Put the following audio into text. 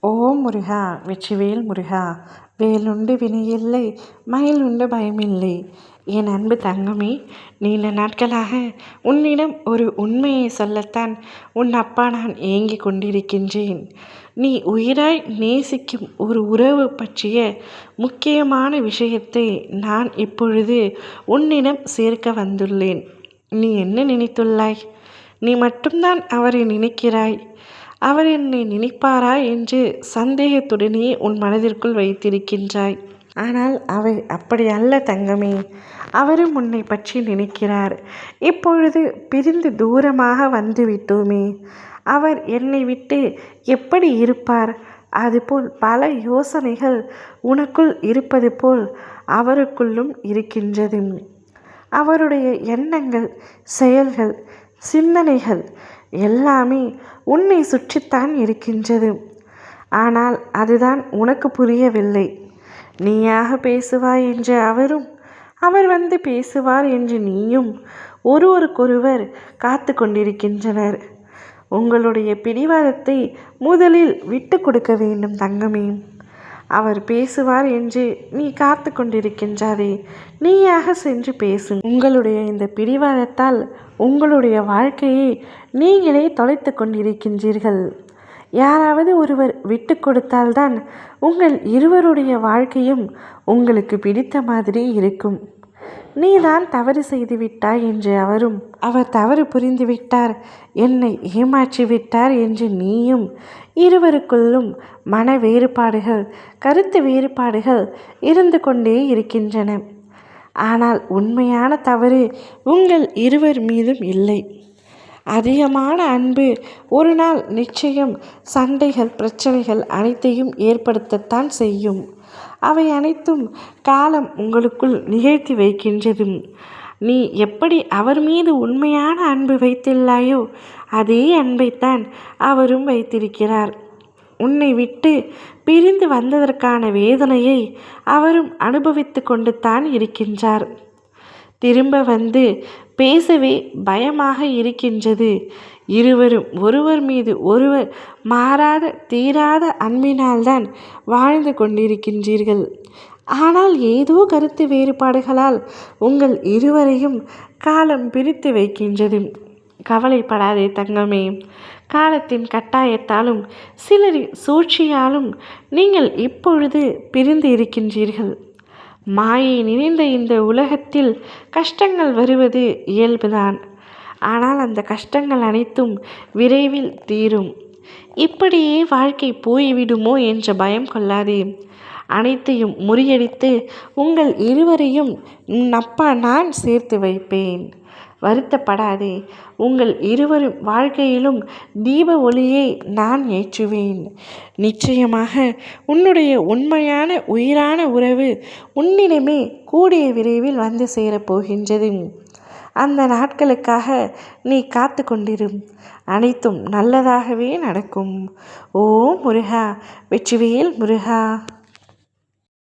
ஓ முருகா வெற்றிவேல் முருகா வேலுண்டு வினையில்லை மயிலுண்டு பயமில்லை. என் அன்பு தங்கமே நீண்ட நாட்களாக உன்னிடம் ஒரு உண்மையை சொல்லத்தான் உன் அப்பா நான் ஏங்கிக் கொண்டிருக்கின்றேன். நீ உயிராய் நேசிக்கும் ஒரு உறவு பற்றிய முக்கியமான விஷயத்தை நான் இப்பொழுது உன்னிடம் சேர்க்க வந்துள்ளேன். நீ என்ன நினைத்துள்ளாய்? நீ மட்டும்தான் அவரை நினைக்கிறாய். அவர் என்னை நினைப்பாரா என்று சந்தேகத்துடனே உன் மனதிற்குள் வைத்திருக்கின்றாய். ஆனால் அவை அப்படி அல்ல தங்கமே. அவரும் உன்னை பற்றி நினைக்கிறார். இப்பொழுது பிரிந்து தூரமாக வந்துவிட்டோமே அவர் என்னை விட்டு எப்படி இருப்பார்? அதுபோல் பல யோசனைகள் உனக்குள் இருப்பது போல் அவருக்குள்ளும் இருக்கின்றது. அவருடைய எண்ணங்கள் செயல்கள் சிந்தனைகள் எல்லாமே உன்னை சுற்றித்தான் இருக்கின்றது. ஆனால் அதுதான் உனக்கு புரியவில்லை. நீயாக பேசுவாய் என்று அவரும் அவர் வந்து பேசுவார் என்று நீயும் ஒருவருக்கொருவர் காத்து கொண்டிருக்கின்றனர். உங்களுடைய பிடிவாதத்தை முதலில் விட்டு கொடுக்க வேண்டும் தங்கமே. அவர் பேசுவார் என்று நீ காத்து கொண்டிருக்கின்றாரே நீயாக சென்று பேசும் உங்களுடைய இந்த பிடிவாதத்தால் உங்களுடைய வாழ்க்கையை நீங்களே தொலைத்து கொண்டிருக்கின்றீர்கள். யாராவது ஒருவர் விட்டு கொடுத்தால்தான் உங்கள் இருவருடைய வாழ்க்கையும் உங்களுக்கு பிடித்த மாதிரி இருக்கும். நீதான் தவறு செய்து விட்டாய் என்று அவரும் அவர் தவறு புரிந்துவிட்டார். என்னை ஏமாற்றி விட்டார் என்று நீயும் இருவருக்குள்ளும் மன வேறுபாடுகள் கருத்து வேறுபாடுகள் இருந்து கொண்டே இருக்கின்றன. ஆனால் உண்மையான தவறு உங்கள் இருவர் மீதும் இல்லை. அதிகமான அன்பு. ஒரு நாள் நிச்சயம் சண்டைகள் பிரச்சனைகள் அனைத்தையும் ஏற்படுத்தத்தான் செய்யும். அவை அனைத்தும் காலம் உங்களுக்குள் நிகழ்த்தி வைக்கின்றதும். நீ எப்படி அவர் மீது உண்மையான அன்பு வைத்துள்ளாயோ அதே அன்பைத்தான் அவரும் வைத்திருக்கிறார். உன்னை விட்டு பிரிந்து வந்ததற்கான வேதனையை அவரும் அனுபவித்து கொண்டு தான் இருக்கின்றார். திரும்ப வந்து பேசவே பயமாக இருக்கின்றது. இருவரும் ஒருவர் மீது ஒருவர் மாறாத தீராத அன்பினால்தான் வாழ்ந்து கொண்டிருக்கின்றீர்கள். ஆனால் ஏதோ கருத்து வேறுபாடுகளால் உங்கள் இருவரையும் காலம் பிரித்து வைக்கின்றது. கவலைப்படாதே தங்கமே. காலத்தின் கட்டாயத்தாலும் சிலரின் சூழ்ச்சியாலும் நீங்கள் இப்பொழுது பிரிந்து இருக்கின்றீர்கள். மாயை நிறைந்த இந்த உலகத்தில் கஷ்டங்கள் வருவது இயல்புதான். ஆனால் அந்த கஷ்டங்கள் அனைத்தும் விரைவில் தீரும். இப்படியே வாழ்க்கை போய்விடுமோ என்ற பயம் கொள்ளாதே. அனைத்தையும் முறியடித்து உங்கள் இருவரையும் அப்பா நான் சேர்த்து வைப்பேன். வருத்தப்படாதே. உங்கள் இருவரும் வாழ்க்கையிலும் தீப ஒளியை நான் ஏற்றுவேன். நிச்சயமாக உன்னுடைய உண்மையான உயிரான உறவு உன்னிடமே கூடிய விரைவில் வந்து சேரப்போகின்றது. அந்த நாட்களுக்காக நீ காத்து கொண்டிரும். அனைத்தும் நல்லதாகவே நடக்கும். ஓ முருகா வெற்றிவேல் முருகா.